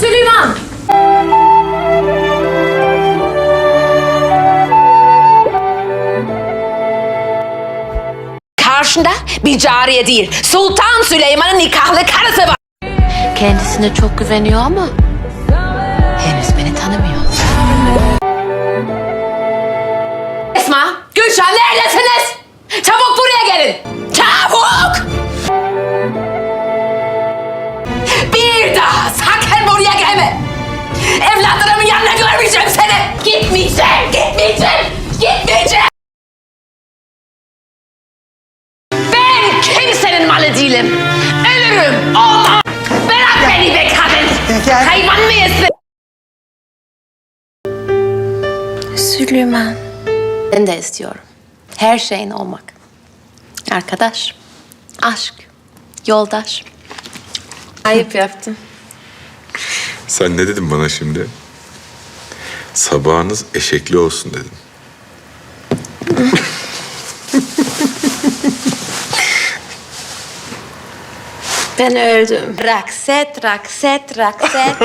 Süleyman! Karşında bir cariye değil, Sultan Süleyman'ın nikahlı karısı var. Kendisine çok güveniyor ama henüz beni tanımıyor. Esma, Gülşen neredesiniz? Çabuk buraya gelin. Çabuk! Bir daha buraya gelme. Evlatlarımın yanına görmeyeceğim seni. Gitmeyeceğim, gitmeyeceğim, gitmeyeceğim. Ben kimsenin malı değilim. Ölürüm. Olmam. Bırak beni be kadın. gel. Hayvan mıyız? Süleyman. Ben de istiyorum. Her şeyin olmak. Arkadaş, aşk, yoldaş. Ayıp yaptın. Sen ne dedin bana şimdi? Sabahınız eşekli olsun dedin. Ben öldüm. Rakset, rakset, rakset.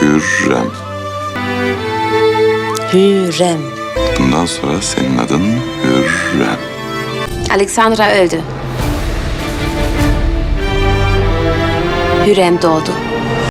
Hürrem. Hürrem. Bundan sonra senin adın Hürrem. Alexandra öldü. Hürrem doğdu.